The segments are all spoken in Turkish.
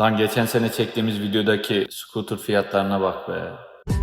Lan geçen sene çektiğimiz videodaki scooter fiyatlarına bak be.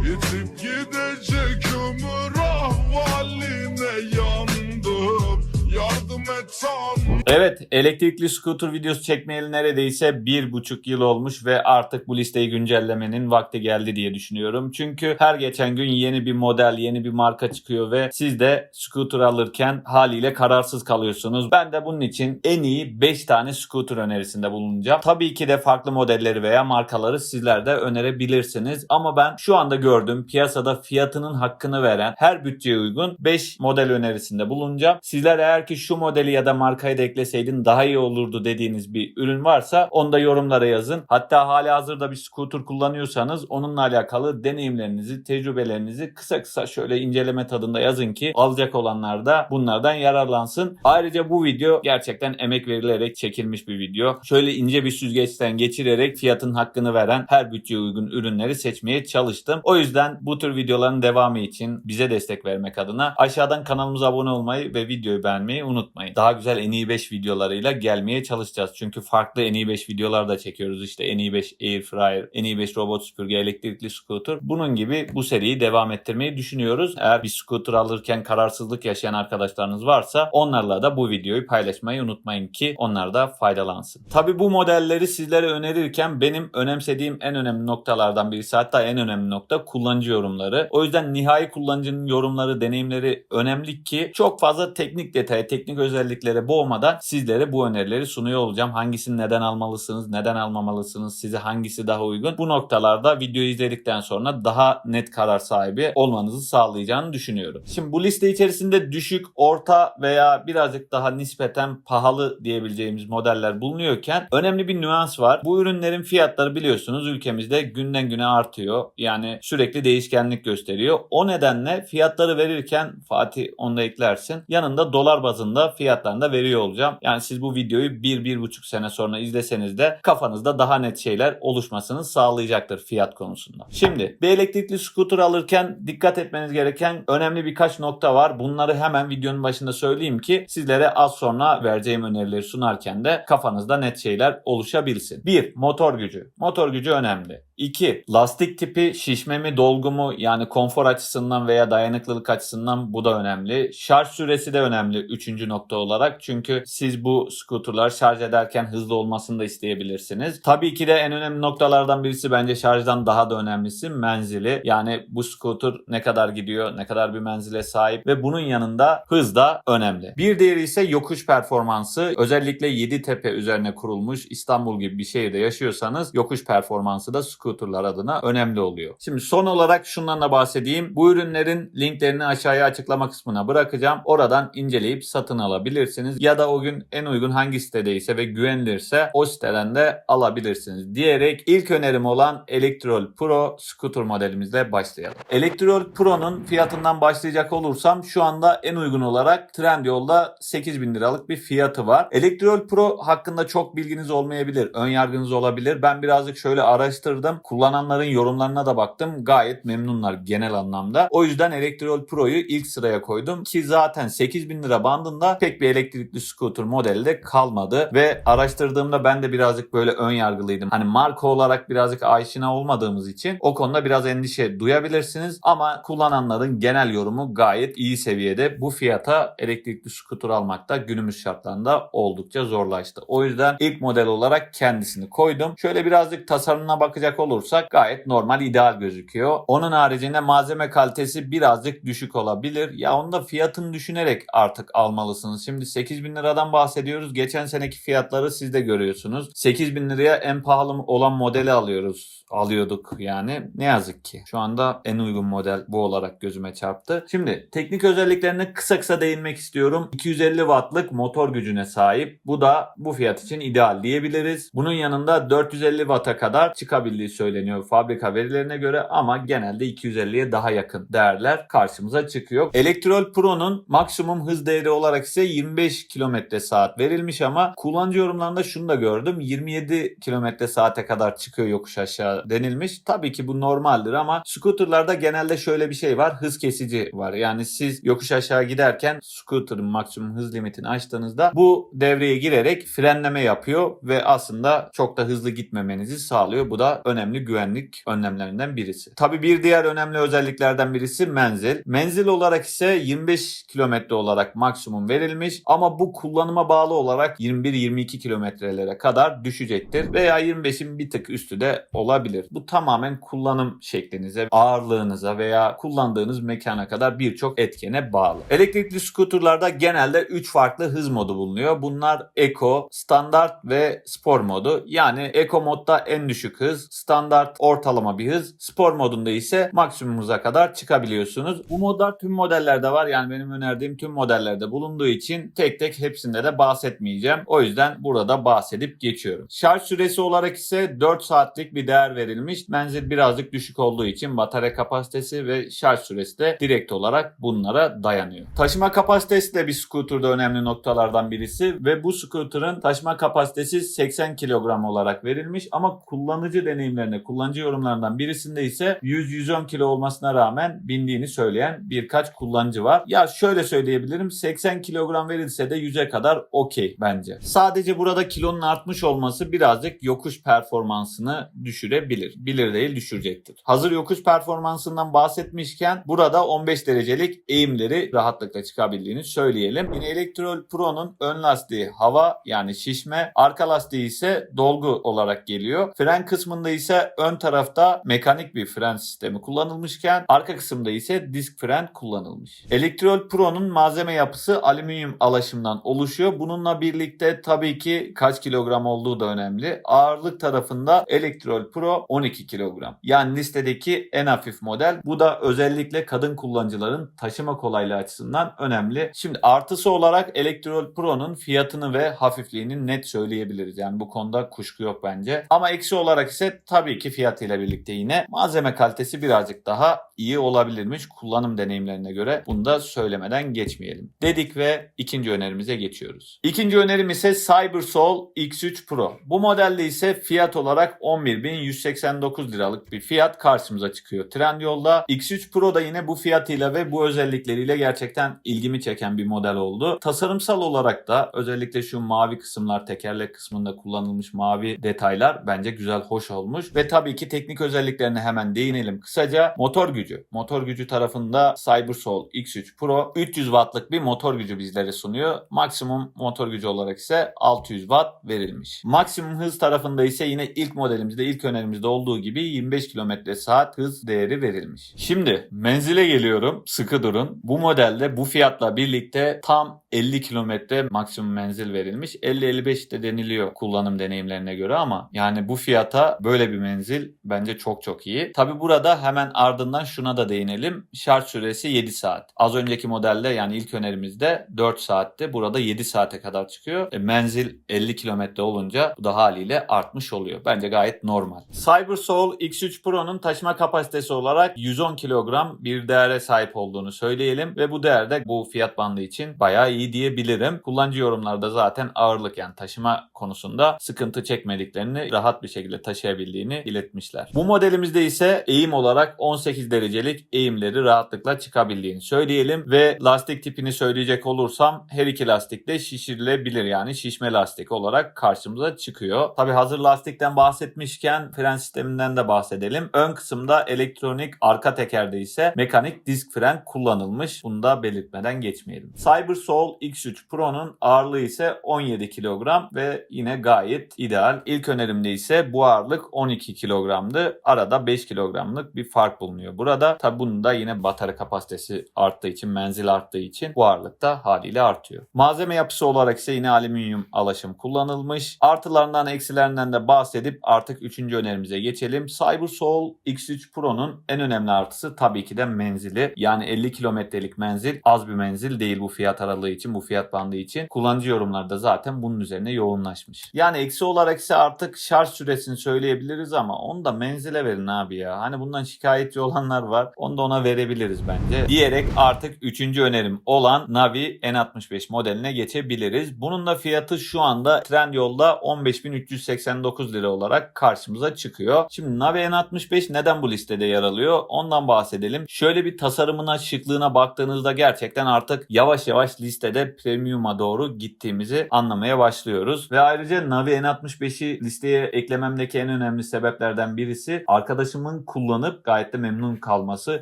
Yitip gidecek ömür ahvaline yandım Yardım et Tanrım Evet, elektrikli scooter videosu çekmeyeli neredeyse bir buçuk yıl olmuş ve artık bu listeyi güncellemenin vakti geldi diye düşünüyorum. Çünkü her geçen gün yeni bir model, yeni bir marka çıkıyor ve siz de scooter alırken haliyle kararsız kalıyorsunuz. Ben de bunun için en iyi 5 tane scooter önerisinde bulunacağım. Tabii ki de farklı modelleri veya markaları sizler de önerebilirsiniz. Ama ben şu anda gördüğüm piyasada fiyatının hakkını veren her bütçeye uygun 5 model önerisinde bulunacağım. Sizler eğer ki şu modeli ya da markayı da ekleseydin daha iyi olurdu dediğiniz bir ürün varsa onu da yorumlara yazın. Hatta hali hazırda bir scooter kullanıyorsanız onunla alakalı deneyimlerinizi, tecrübelerinizi kısa kısa şöyle inceleme tadında yazın ki alacak olanlar da bunlardan yararlansın. Ayrıca bu video gerçekten emek verilerek çekilmiş bir video. Şöyle ince bir süzgeçten geçirerek fiyatın hakkını veren her bütçeye uygun ürünleri seçmeye çalıştım. O yüzden bu tür videoların devamı için bize destek vermek adına aşağıdan kanalımıza abone olmayı ve videoyu beğenmeyi unutmayın. Daha güzel en iyi 5 videolarıyla gelmeye çalışacağız. Çünkü farklı en iyi 5 videolar da çekiyoruz. İşte en iyi 5 air fryer, en iyi 5 robot süpürge, elektrikli scooter. Bunun gibi bu seriyi devam ettirmeyi düşünüyoruz. Eğer bir scooter alırken kararsızlık yaşayan arkadaşlarınız varsa onlarla da bu videoyu paylaşmayı unutmayın ki onlar da faydalansın. Tabi bu modelleri sizlere önerirken benim önemsediğim en önemli noktalardan birisi hatta en önemli nokta kullanıcı yorumları. O yüzden nihai kullanıcının yorumları, deneyimleri önemli ki çok fazla teknik detaya, teknik özelliklere boğmadan sizlere bu önerileri sunuyor olacağım. Hangisini neden almalısınız, neden almamalısınız, size hangisi daha uygun. Bu noktalarda videoyu izledikten sonra daha net karar sahibi olmanızı sağlayacağını düşünüyorum. Şimdi bu liste içerisinde düşük, orta veya birazcık daha nispeten pahalı diyebileceğimiz modeller bulunuyorken önemli bir nüans var. Bu ürünlerin fiyatları biliyorsunuz ülkemizde günden güne artıyor. Yani sürekli değişkenlik gösteriyor. O nedenle fiyatları verirken Fatih onu da eklersin. Yanında dolar bazında fiyatlarını da veriyor olacağım. Yani siz bu videoyu 1-1,5 sene sonra izleseniz de kafanızda daha net şeyler oluşmasını sağlayacaktır fiyat konusunda. Şimdi bir elektrikli scooter alırken dikkat etmeniz gereken önemli birkaç nokta var. Bunları hemen videonun başında söyleyeyim ki sizlere az sonra vereceğim önerileri sunarken de kafanızda net şeyler oluşabilsin. 1. Motor gücü. Motor gücü önemli. 2. Lastik tipi şişme mi dolgu mu yani konfor açısından veya dayanıklılık açısından bu da önemli. Şarj süresi de önemli 3. nokta olarak çünkü siz bu scooterlar şarj ederken hızlı olmasını da isteyebilirsiniz. Tabii ki de en önemli noktalardan birisi bence şarjdan daha da önemlisi menzili. Yani bu scooter ne kadar gidiyor, ne kadar bir menzile sahip ve bunun yanında hız da önemli. Bir diğeri ise yokuş performansı. Özellikle Yeditepe üzerine kurulmuş İstanbul gibi bir şehirde yaşıyorsanız yokuş performansı da scooterlar adına önemli oluyor. Şimdi son olarak şundan da bahsedeyim. Bu ürünlerin linklerini aşağıya açıklama kısmına bırakacağım. Oradan inceleyip satın alabilirsiniz. Ya da o gün en uygun hangi sitedeyse ve güvenilirse o siteden de alabilirsiniz. Diyerek ilk önerim olan Electrol Pro scooter modelimizle başlayalım. Electrol Pro'nun fiyatından başlayacak olursam şu anda en uygun olarak Trendyol'da 8000 liralık bir fiyatı var. Electrol Pro hakkında çok bilginiz olmayabilir. Ön yargınız olabilir. Ben birazcık şöyle araştırdım. Kullananların yorumlarına da baktım. Gayet memnunlar genel anlamda. O yüzden Electrol Pro'yu ilk sıraya koydum ki zaten 8000 lira bandında pek bir elektrikli scooter modeli de kalmadı ve araştırdığımda ben de birazcık böyle ön yargılıydım. Hani marka olarak birazcık aşina olmadığımız için o konuda biraz endişe duyabilirsiniz ama kullananların genel yorumu gayet iyi seviyede. Bu fiyata elektrikli scooter almak da günümüz şartlarında oldukça zorlaştı. O yüzden ilk model olarak kendisini koydum. Şöyle birazcık tasarımına bakacak olursak gayet normal ideal gözüküyor. Onun haricinde malzeme kalitesi birazcık düşük olabilir. Ya onu da fiyatını düşünerek artık almalısınız. Şimdi 8000 liradan bahsediyoruz. Geçen seneki fiyatları siz de görüyorsunuz. 8000 liraya en pahalı olan modeli alıyoruz. Alıyorduk yani. Ne yazık ki. Şu anda en uygun model bu olarak gözüme çarptı. Şimdi teknik özelliklerine kısa kısa değinmek istiyorum. 250 wattlık motor gücüne sahip. Bu da bu fiyat için ideal diyebiliriz. Bunun yanında 450 watt'a kadar çıkabildiği söyleniyor fabrika verilerine göre ama genelde 250'ye daha yakın değerler karşımıza çıkıyor. Electrol Pro'nun maksimum hız değeri olarak ise 25 km saat verilmiş ama kullanıcı yorumlarında şunu da gördüm. 27 kilometre saate kadar çıkıyor yokuş aşağı denilmiş. Tabii ki bu normaldir ama scooterlarda genelde şöyle bir şey var. Hız kesici var. Yani siz yokuş aşağı giderken scooter'ın maksimum hız limitini açtığınızda bu devreye girerek frenleme yapıyor ve aslında çok da hızlı gitmemenizi sağlıyor. Bu da önemli güvenlik önlemlerinden birisi. Tabii bir diğer önemli özelliklerden birisi menzil. Menzil olarak ise 25 kilometre olarak maksimum verilmiş ama bu kullanıma bağlı olarak 21-22 kilometrelere kadar düşecektir veya 25'in bir tık üstü de olabilir. Bu tamamen kullanım şeklinize, ağırlığınıza veya kullandığınız mekana kadar birçok etkene bağlı. Elektrikli skuterlarda genelde 3 farklı hız modu bulunuyor. Bunlar Eco, Standart ve Spor modu. Yani Eco modda en düşük hız, Standart ortalama bir hız, Spor modunda ise maksimum hıza kadar çıkabiliyorsunuz. Bu modlar tüm modellerde var. Yani benim önerdiğim tüm modellerde bulunduğu için tek tek hepsinde de bahsetmeyeceğim. O yüzden burada bahsedip geçiyorum. Şarj süresi olarak ise 4 saatlik bir değer verilmiş. Menzil birazcık düşük olduğu için batarya kapasitesi ve şarj süresi de direkt olarak bunlara dayanıyor. Taşıma kapasitesi de bir scooter'da önemli noktalardan birisi ve bu scooter'ın taşıma kapasitesi 80 kilogram olarak verilmiş ama kullanıcı deneyimlerine, kullanıcı yorumlarından birisinde ise 100-110 kilo olmasına rağmen bindiğini söyleyen birkaç kullanıcı var. Ya şöyle söyleyebilirim 80 kilogram verilse de 100'e kadar okey bence. Sadece burada kilonun artmış olması birazcık yokuş performansını düşürebilir. Bilir değil düşürecektir. Hazır yokuş performansından bahsetmişken burada 15 derecelik eğimleri rahatlıkla çıkabildiğini söyleyelim. Yine Electrol Pro'nun ön lastiği hava yani şişme, arka lastiği ise dolgu olarak geliyor. Fren kısmında ise ön tarafta mekanik bir fren sistemi kullanılmışken arka kısımda ise disk fren kullanılmış. Electrol Pro'nun malzeme yapısı alüminyum alaşımdan oluşuyor. Bununla birlikte tabii ki kaç kilogram olduğu da önemli. Ağırlık tarafında Electrol Pro 12 kilogram. Yani listedeki en hafif model. Bu da özellikle kadın kullanıcıların taşıma kolaylığı açısından önemli. Şimdi artısı olarak Electrol Pro'nun fiyatını ve hafifliğini net söyleyebiliriz. Yani bu konuda kuşku yok bence. Ama eksi olarak ise tabii ki fiyatıyla birlikte yine malzeme kalitesi birazcık daha iyi olabilirmiş kullanım deneyimlerine göre. Bunu da söylemeden geçmeyelim. Dedik ve ikinci önerimize geçiyoruz. İkinci önerim ise CyberSoul X3 Pro. Bu modelde ise fiyat olarak 11.189 liralık bir fiyat karşımıza çıkıyor. Trendyol'da X3 Pro da yine bu fiyatıyla ve bu özellikleriyle gerçekten ilgimi çeken bir model oldu. Tasarımsal olarak da özellikle şu mavi kısımlar tekerlek kısmında kullanılmış mavi detaylar bence güzel hoş olmuş. Ve tabii ki teknik özelliklerine hemen değinelim. Kısaca motor gücü. Motor gücü tarafında CyberSoul X3 Pro 300 wattlık bir motor gücü bizlere sunuyor. Maksimum motor gücü olarak ise 600 watt verilmiş. Maksimum hız tarafında ise yine ilk modelimizde ilk önerimizde olduğu gibi 25 km saat hız değeri verilmiş. Şimdi menzile geliyorum. Sıkı durun. Bu modelde bu fiyatla birlikte tam 50 kilometre maksimum menzil verilmiş. 50-55 de deniliyor kullanım deneyimlerine göre ama yani bu fiyata böyle bir menzil bence çok çok iyi. Tabi burada hemen ardından şuna da değinelim. Şarj süresi 7 saat. Az önceki modelde yani ilk önerimizde 4 saatte burada 7 saate kadar çıkıyor. E, menzil 50 kilometre olunca bu da haliyle artmış oluyor. Bence gayet normal. CyberSoul X3 Pro'nun taşıma kapasitesi olarak 110 kilogram bir değere sahip olduğunu söyleyelim ve bu değer de bu fiyat bandı için bayağı iyi diyebilirim. Kullanıcı yorumlarda zaten ağırlık yani taşıma konusunda sıkıntı çekmediklerini rahat bir şekilde taşıyabildiğini iletmişler. Bu modelimizde ise eğim olarak 18 derecelik eğimleri rahatlıkla çıkabildiğini söyleyelim ve lastik tipini söyleyecek olursam her iki lastik de şişirilebilir yani şişme lastik olarak karşımıza çıkıyor. Tabi hazır lastikten bahsetmişken fren sisteminden de bahsedelim. Ön kısımda elektronik, arka tekerde ise mekanik disk fren kullanılmış. Bunu da belirtmeden geçmeyelim. CyberSoul X3 Pro'nun ağırlığı ise 17 kilogram ve yine gayet ideal. İlk önerimde ise bu ağırlık 12 kilogramdı. Arada 5 kilogramlık bir fark bulunuyor burada. Tabi bunun da yine batarya kapasitesi arttığı için, menzil arttığı için bu ağırlık da haliyle artıyor. Malzeme yapısı olarak ise yine alüminyum alaşım kullanılmış. Artılarından eksilerinden de bahsedip artık 3. önerimize geçelim. CyberSoul X3 Pro'nun en önemli artısı tabii ki de menzili. Yani 50 kilometrelik menzil az bir menzil değil bu fiyat aralığı için, bu fiyat bandı için. Kullanıcı yorumlarda zaten bunun üzerine yoğunlaşmış. Yani eksi olarak ise artık şarj süresini söyleyebiliriz ama onu da menzile verin abi ya. Hani bundan şikayetçi olanlar var. Onu da ona verebiliriz bence. Diyerek artık 3. önerim olan Navi N65 modeline geçebiliriz. Bunun da fiyatı şu anda Trendyol'da 15.389 lira olarak karşımıza çıkıyor. Şimdi Navi N65 neden bu listede yer alıyor? Ondan bahsedelim. Şöyle bir tasarımına, şıklığına baktığınızda gerçekten artık yavaş yavaş listede premium'a doğru gittiğimizi anlamaya başlıyoruz. Ve ayrıca Navi N65'i listeye eklememdeki en sebeplerden birisi arkadaşımın kullanıp gayet de memnun kalması.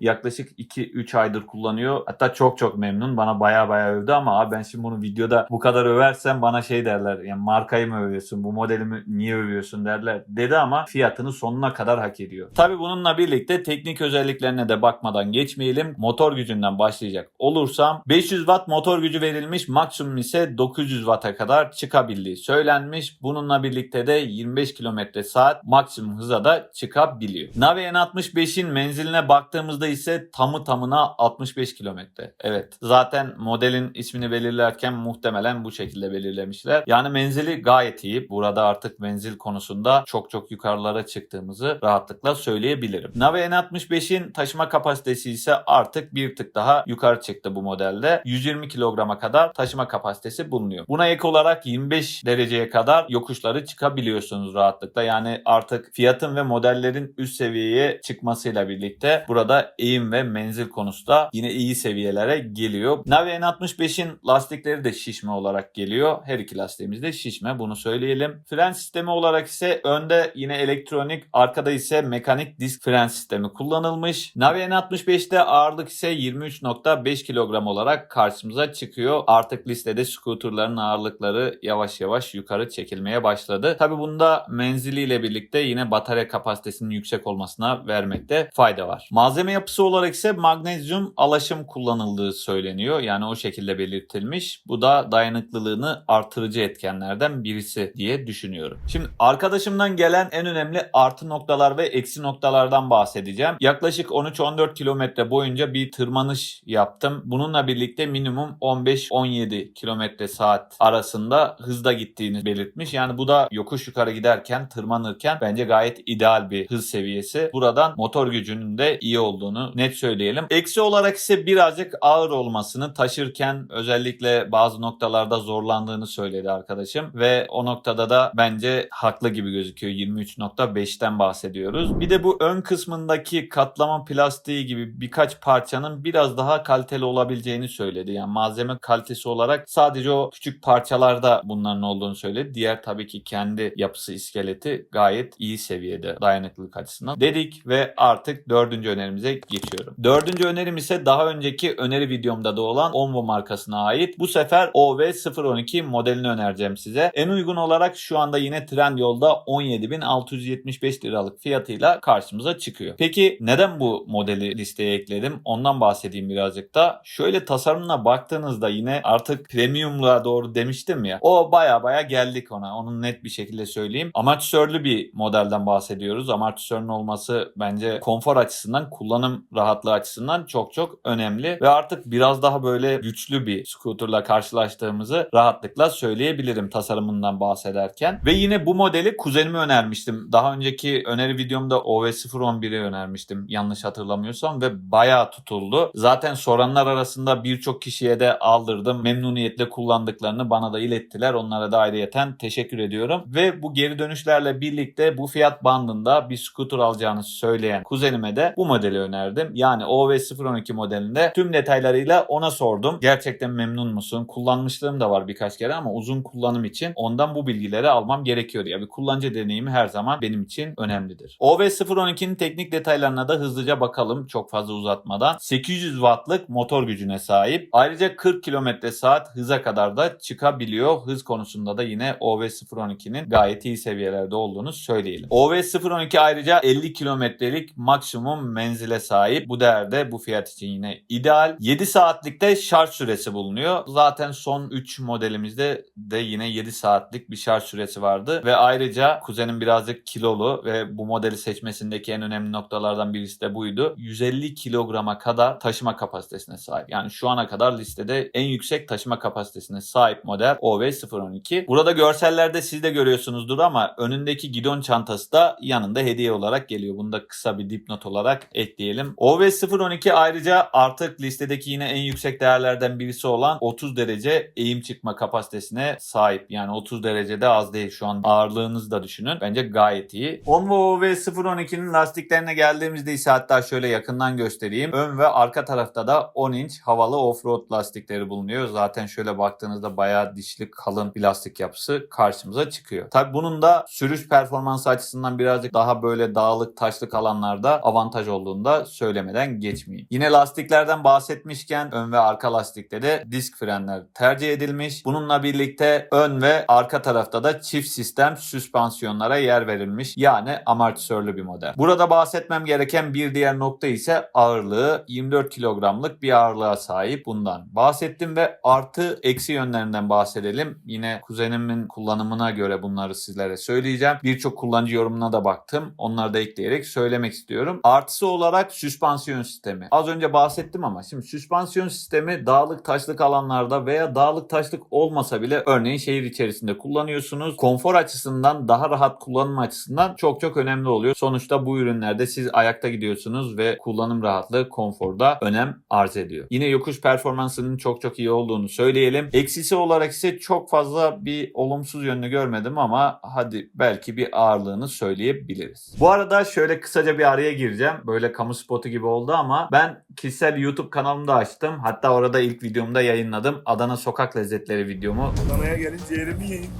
Yaklaşık 2-3 aydır kullanıyor. Hatta çok çok memnun. Bana baya baya övdü ama abi ben şimdi bunu videoda bu kadar översem bana şey derler. Yani markayı mı övüyorsun? Bu modelimi niye övüyorsun derler. Dedi ama fiyatını sonuna kadar hak ediyor. Tabi bununla birlikte teknik özelliklerine de bakmadan geçmeyelim. Motor gücünden başlayacak olursam 500 watt motor gücü verilmiş maksimum ise 900 watt'a kadar çıkabildiği söylenmiş. Bununla birlikte de 25 km saat maksimum hıza da çıkabiliyor. Navi N65'in menziline baktığımızda ise tamı tamına 65 km. Evet zaten modelin ismini belirlerken muhtemelen bu şekilde belirlemişler. Yani menzili gayet iyi. Burada artık menzil konusunda çok çok yukarılara çıktığımızı rahatlıkla söyleyebilirim. Navi N65'in taşıma kapasitesi ise artık bir tık daha yukarı çıktı bu modelde. 120 kilograma kadar taşıma kapasitesi bulunuyor. Buna ek olarak 25 dereceye kadar yokuşları çıkabiliyorsunuz rahatlıkla. Yani artık fiyatın ve modellerin üst seviyeye çıkmasıyla birlikte burada eğim ve menzil konusunda yine iyi seviyelere geliyor. Navi N65'in lastikleri de şişme olarak geliyor. Her iki lastiğimiz de şişme bunu söyleyelim. Fren sistemi olarak ise önde yine elektronik, arkada ise mekanik disk fren sistemi kullanılmış. Navi N65'te ağırlık ise 23.5 kilogram olarak karşımıza çıkıyor. Artık listede scooterların ağırlıkları yavaş yavaş yukarı çekilmeye başladı. Tabi bunda menziliyle birlikte yine batarya kapasitesinin yüksek olmasına vermekte fayda var. Malzeme yapısı olarak ise magnezyum alaşım kullanıldığı söyleniyor. Yani o şekilde belirtilmiş. Bu da dayanıklılığını artırıcı etkenlerden birisi diye düşünüyorum. Şimdi arkadaşımdan gelen en önemli artı noktalar ve eksi noktalardan bahsedeceğim. Yaklaşık 13-14 kilometre boyunca bir tırmanış yaptım. Bununla birlikte minimum 15-17 kilometre saat arasında hızda gittiğini belirtmiş. Yani bu da yokuş yukarı giderken, tırmanırken bence gayet ideal bir hız seviyesi. Buradan motor gücünün de iyi olduğunu net söyleyelim. Eksi olarak ise birazcık ağır olmasını taşırken özellikle bazı noktalarda zorlandığını söyledi arkadaşım ve o noktada da bence haklı gibi gözüküyor. 23.5'ten bahsediyoruz. Bir de bu ön kısmındaki katlama plastiği gibi birkaç parçanın biraz daha kaliteli olabileceğini söyledi. Yani malzeme kalitesi olarak sadece o küçük parçalarda bunların olduğunu söyledi. Diğer tabii ki kendi yapısı iskeleti gayet iyi seviyede dayanıklılık açısından. Dedik ve artık dördüncü önerimize geçiyorum. Dördüncü önerim ise daha önceki öneri videomda da olan Onvo markasına ait. Bu sefer OV012 modelini önereceğim size. En uygun olarak şu anda yine Trendyol'da 17.675 liralık fiyatıyla karşımıza çıkıyor. Peki neden bu modeli listeye ekledim? Ondan bahsedeyim birazcık da. Şöyle tasarımına baktığınızda yine artık premiumluğa doğru demiştim ya. O baya baya geldik ona. Onu net bir şekilde söyleyeyim. Amortisörlü bir modelden bahsediyoruz. Amortisörün olması bence konfor açısından, kullanım rahatlığı açısından çok çok önemli. Ve artık biraz daha böyle güçlü bir scooterla karşılaştığımızı rahatlıkla söyleyebilirim tasarımından bahsederken. Ve yine bu modeli kuzenime önermiştim. Daha önceki öneri videomda OV011'i önermiştim yanlış hatırlamıyorsam ve bayağı tutuldu. Zaten soranlar arasında birçok kişiye de aldırdım. Memnuniyetle kullandıklarını bana da ilettiler. Onlara da ayrıyeten teşekkür ediyorum. Ve bu geri dönüşlerle birlikte bu fiyat bandında bir scooter alacağını söyleyen kuzenime de bu modeli önerdim. Yani OV012 modelinde tüm detaylarıyla ona sordum. Gerçekten memnun musun? Kullanmışlığım da var birkaç kere ama uzun kullanım için ondan bu bilgileri almam gerekiyor. Ya bir kullanıcı deneyimi her zaman benim için önemlidir. OV012'nin teknik detaylarına da hızlıca bakalım çok fazla uzatmadan. 800 wattlık motor gücüne sahip. Ayrıca 40 km saat hıza kadar da çıkabiliyor. Hız konusunda da yine OV012'nin gayet iyi seviyelerde olduğunu söyleyelim. OV012 ayrıca 50 kilometrelik maksimum menzile sahip. Bu değerde bu fiyat için yine ideal. 7 saatlikte şarj süresi bulunuyor. Zaten son 3 modelimizde de yine 7 saatlik bir şarj süresi vardı. Ve ayrıca kuzenim birazcık kilolu ve bu modeli seçmesindeki en önemli noktalardan birisi de buydu. 150 kilograma kadar taşıma kapasitesine sahip. Yani şu ana kadar listede en yüksek taşıma kapasitesine sahip model OV012. Burada görsellerde siz de görüyorsunuzdur ama önündeki gidon çantası da yanında hediye olarak geliyor. Bunu da kısa bir dipnot olarak ekleyelim. OV012 ayrıca artık listedeki yine en yüksek değerlerden birisi olan 30 derece eğim çıkma kapasitesine sahip. Yani 30 derecede az değil şu an ağırlığınızı da düşünün. Bence gayet iyi. Onvo ve 012'nin lastiklerine geldiğimizde ise hatta şöyle yakından göstereyim. Ön ve arka tarafta da 10 inç havalı offroad lastikleri bulunuyor. Zaten şöyle baktığınızda bayağı dişli kalın bir lastik yapısı karşımıza çıkıyor. Tabi bunun da sürüş performansı açısından birazcık daha böyle dağlık taşlık alanlarda avantaj olduğunu da söylemeden geçmeyeyim. Yine lastiklerden bahsetmişken ön ve arka lastikte de disk frenler tercih edilmiş. Bununla birlikte ön ve arka tarafta da çift sistem süspansiyonlara yer verilmiş. Yani amortisörlü bir model. Burada bahsetmem gereken bir diğer nokta ise ağırlığı 24 kilogramlık bir ağırlığa sahip. Bundan bahsettim ve artı eksi yönlerinden bahsedelim. Yine kuzenimin kullanımına göre bunları sizlere söyleyeceğim. Birçok kullanıcı yorumuna da baktım. Onları da ekleyerek söylemek istiyorum. Artısı olarak süspansiyon sistemi. Az önce bahsettim ama şimdi süspansiyon sistemi dağlık taşlık alanlarda veya dağlık taşlık olmasa bile örneğin şehir içerisinde kullanıyorsunuz. Konfor açısından daha rahat kullanım açısından çok çok önemli oluyor. Sonuçta bu ürünlerde siz ayakta gidiyorsunuz ve kullanım rahatlığı konforda önem arz ediyor. Yine yokuş performansının çok çok iyi olduğunu söyleyelim. Eksisi olarak ise çok fazla bir olumsuz yönünü görmedim ama hadi belki bir ağırlığını söyleyebiliriz. Bu arada şöyle kısaca bir araya gireceğim. Böyle kamu spotu gibi oldu ama ben kişisel YouTube kanalımda açtım. Hatta orada ilk videomda yayınladım. Adana Sokak Lezzetleri videomu. Adana'ya gelince yerimi yiyin.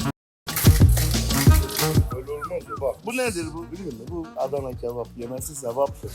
Öyle olmaz o bak. Bu nedir bu biliyor musun? Bu Adana kebap yemesi sevaptır.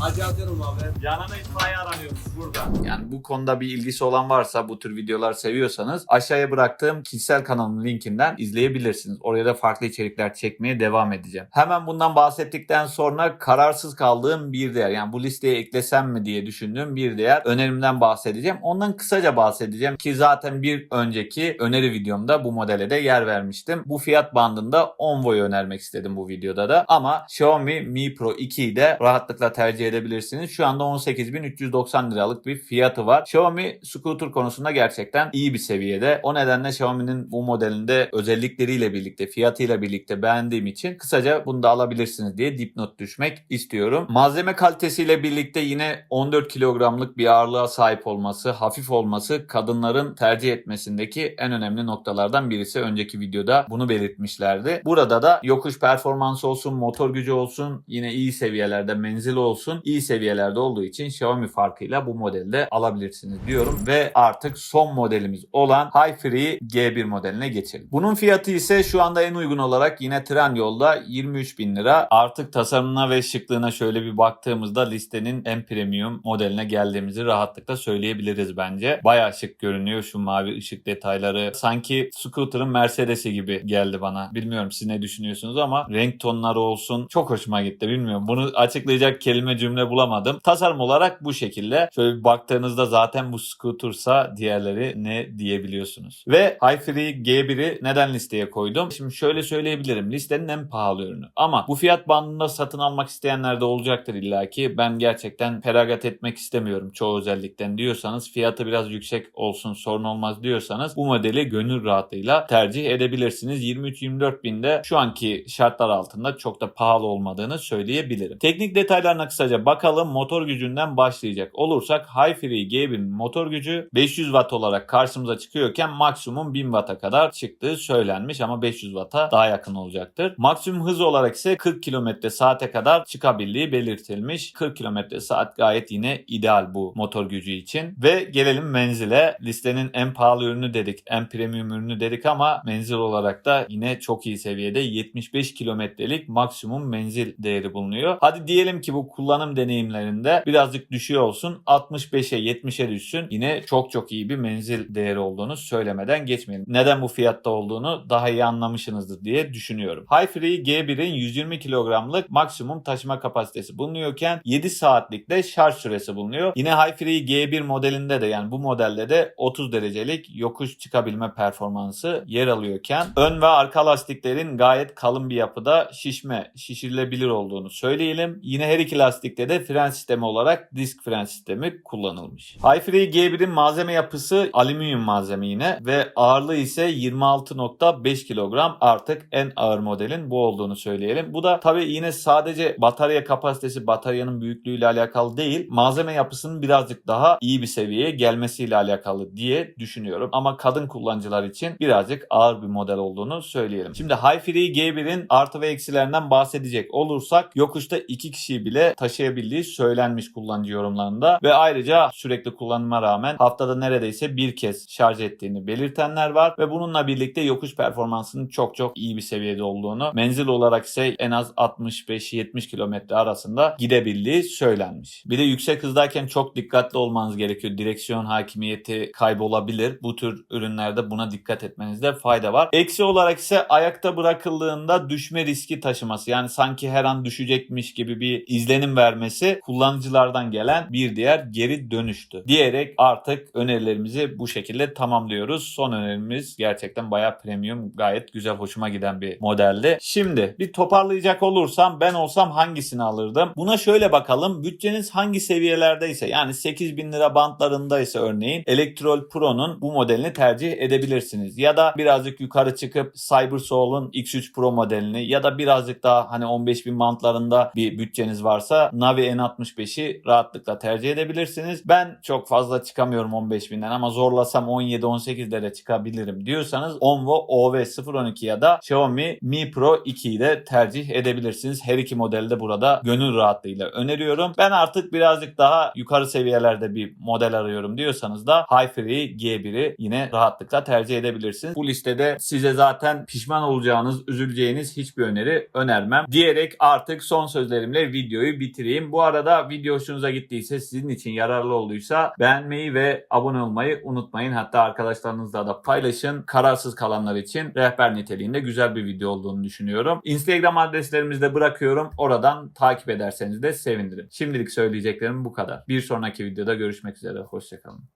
Hacı atıyorum abi. Canana itfaiye aranıyormuş burada. Yani bu konuda bir ilgisi olan varsa bu tür videolar seviyorsanız aşağıya bıraktığım kişisel kanalımın linkinden izleyebilirsiniz. Oraya da farklı içerikler çekmeye devam edeceğim. Hemen bundan bahsettikten sonra kararsız kaldığım bir değer yani bu listeye eklesem mi diye düşündüğüm bir değer önerimden bahsedeceğim. Ondan kısaca bahsedeceğim ki zaten bir önceki öneri videomda bu modele de yer vermiştim. Bu fiyat bandında Onvo'yu önermek istedim bu videoda da ama Xiaomi Mi Pro 2'yi de rahatlıkla tercih edebilirsiniz. Şu anda 18.390 liralık bir fiyatı var. Xiaomi scooter konusunda gerçekten iyi bir seviyede. O nedenle Xiaomi'nin bu modelinde özellikleriyle birlikte, fiyatıyla birlikte beğendiğim için kısaca bunu da alabilirsiniz diye dipnot düşmek istiyorum. Malzeme kalitesiyle birlikte yine 14 kilogramlık bir ağırlığa sahip olması, hafif olması kadınların tercih etmesindeki en önemli noktalardan birisi. Önceki videoda bunu belirtmişlerdi. Burada da yokuş performansı olsun, motor gücü olsun, yine iyi seviyelerde menzil olsun, iyi seviyelerde olduğu için Xiaomi farkıyla bu modeli de alabilirsiniz diyorum. Ve artık son modelimiz olan Hi-Free G1 modeline geçelim. Bunun fiyatı ise şu anda en uygun olarak yine Trendyol'da 23 bin lira. Artık tasarımına ve şıklığına şöyle bir baktığımızda listenin en premium modeline geldiğimizi rahatlıkla söyleyebiliriz bence. Bayağı şık görünüyor şu mavi ışık detayları. Sanki scooter'ın Mercedes'i gibi geldi bana. Bilmiyorum siz ne düşünüyorsunuz ama renk tonları olsun çok hoşuma gitti. Bilmiyorum bunu açıklayacak kelime cümle bulamadım. Tasarım olarak bu şekilde. Şöyle bir baktığınızda zaten bu scooter'sa diğerleri ne diyebiliyorsunuz. Ve Hi-Free G1'i neden listeye koydum? Şimdi şöyle söyleyebilirim. Listenin en pahalı ürünü. Ama bu fiyat bandında satın almak isteyenler de olacaktır illaki. Ben gerçekten feragat etmek istemiyorum çoğu özellikten diyorsanız fiyatı biraz yüksek olsun sorun olmaz diyorsanız bu modeli gönül rahatlığıyla tercih edebilirsiniz. 23-24 binde şu anki şartlar altında çok da pahalı olmadığını söyleyebilirim. Teknik detaylarına kısaca bakalım. Motor gücünden başlayacak olursak Hi-Free G1'in motor gücü 500 Watt olarak karşımıza çıkıyorken maksimum 1000 Watt'a kadar çıktığı söylenmiş ama 500 Watt'a daha yakın olacaktır. Maksimum hız olarak ise 40 km saate kadar çıkabildiği belirtilmiş. 40 km saat gayet yine ideal bu motor gücü için. Ve gelelim menzile. Listenin en pahalı ürünü dedik, en premium ürünü dedik ama menzil olarak da yine çok iyi seviyede 75 kilometrelik maksimum menzil değeri bulunuyor. Hadi diyelim ki bu kullanım deneyimlerinde birazcık düşüyor olsun. 65'e 70'e düşsün. Yine çok çok iyi bir menzil değeri olduğunu söylemeden geçmeyelim. Neden bu fiyatta olduğunu daha iyi anlamışsınızdır diye düşünüyorum. Hi-Free G1'in 120 kilogramlık maksimum taşıma kapasitesi bulunuyorken 7 saatlik de şarj süresi bulunuyor. Yine Hi-Free G1 modelinde de yani bu modelde de 30 derecelik yokuş çıkabilme performansı yer alıyorken ön ve arka lastiklerin gayet kalın bir yapıda şişme, şişirilebilir olduğunu söyleyelim. Yine her iki lastik birlikte de fren sistemi olarak disk fren sistemi kullanılmış. Hi-Free G1'in malzeme yapısı alüminyum malzeme yine ve ağırlığı ise 26.5 kilogram artık en ağır modelin bu olduğunu söyleyelim. Bu da tabii yine sadece batarya kapasitesi bataryanın büyüklüğüyle alakalı değil malzeme yapısının birazcık daha iyi bir seviyeye gelmesiyle alakalı diye düşünüyorum. Ama kadın kullanıcılar için birazcık ağır bir model olduğunu söyleyelim. Şimdi Hi-Free G1'in artı ve eksilerinden bahsedecek olursak yokuşta iki kişiyi bile taşıyabildiği söylenmiş kullanıcı yorumlarında ve ayrıca sürekli kullanıma rağmen haftada neredeyse bir kez şarj ettiğini belirtenler var ve bununla birlikte yokuş performansının çok çok iyi bir seviyede olduğunu, menzil olarak ise en az 65-70 kilometre arasında gidebildiği söylenmiş. Bir de yüksek hızdayken çok dikkatli olmanız gerekiyor. Direksiyon hakimiyeti kaybolabilir. Bu tür ürünlerde buna dikkat etmenizde fayda var. Eksi olarak ise ayakta bırakıldığında düşme riski taşıması. Yani sanki her an düşecekmiş gibi bir izlenim vermesi kullanıcılardan gelen bir diğer geri dönüştü. Diyerek artık önerilerimizi bu şekilde tamamlıyoruz. Son önerimiz gerçekten bayağı premium, gayet güzel, hoşuma giden bir modeldi. Şimdi bir toparlayacak olursam ben olsam hangisini alırdım? Buna şöyle bakalım. Bütçeniz hangi seviyelerdeyse yani 8000 lira bantlarındaysa örneğin Electrol Pro'nun bu modelini tercih edebilirsiniz. Ya da birazcık yukarı çıkıp CyberSoul'un X3 Pro modelini ya da birazcık daha hani 15000 bantlarında bir bütçeniz varsa Navi N65'i rahatlıkla tercih edebilirsiniz. Ben çok fazla çıkamıyorum 15000'den ama zorlasam 17-18'lere çıkabilirim diyorsanız Onvo OV012 ya da Xiaomi Mi Pro 2'yi de tercih edebilirsiniz. Her iki modeli de burada gönül rahatlığıyla öneriyorum. Ben artık birazcık daha yukarı seviyelerde bir model arıyorum diyorsanız da Hi-Free G1'i yine rahatlıkla tercih edebilirsiniz. Bu listede size zaten pişman olacağınız, üzüleceğiniz hiçbir öneri önermem. Diyerek artık son sözlerimle videoyu bitireyim. Bu arada video hoşunuza gittiyse, sizin için yararlı olduysa beğenmeyi ve abone olmayı unutmayın. Hatta arkadaşlarınızla da paylaşın. Kararsız kalanlar için rehber niteliğinde güzel bir video olduğunu düşünüyorum. Instagram adreslerimizi de bırakıyorum. Oradan takip ederseniz de sevinirim. Şimdilik söyleyeceklerim bu kadar. Bir sonraki videoda görüşmek üzere. Hoşçakalın.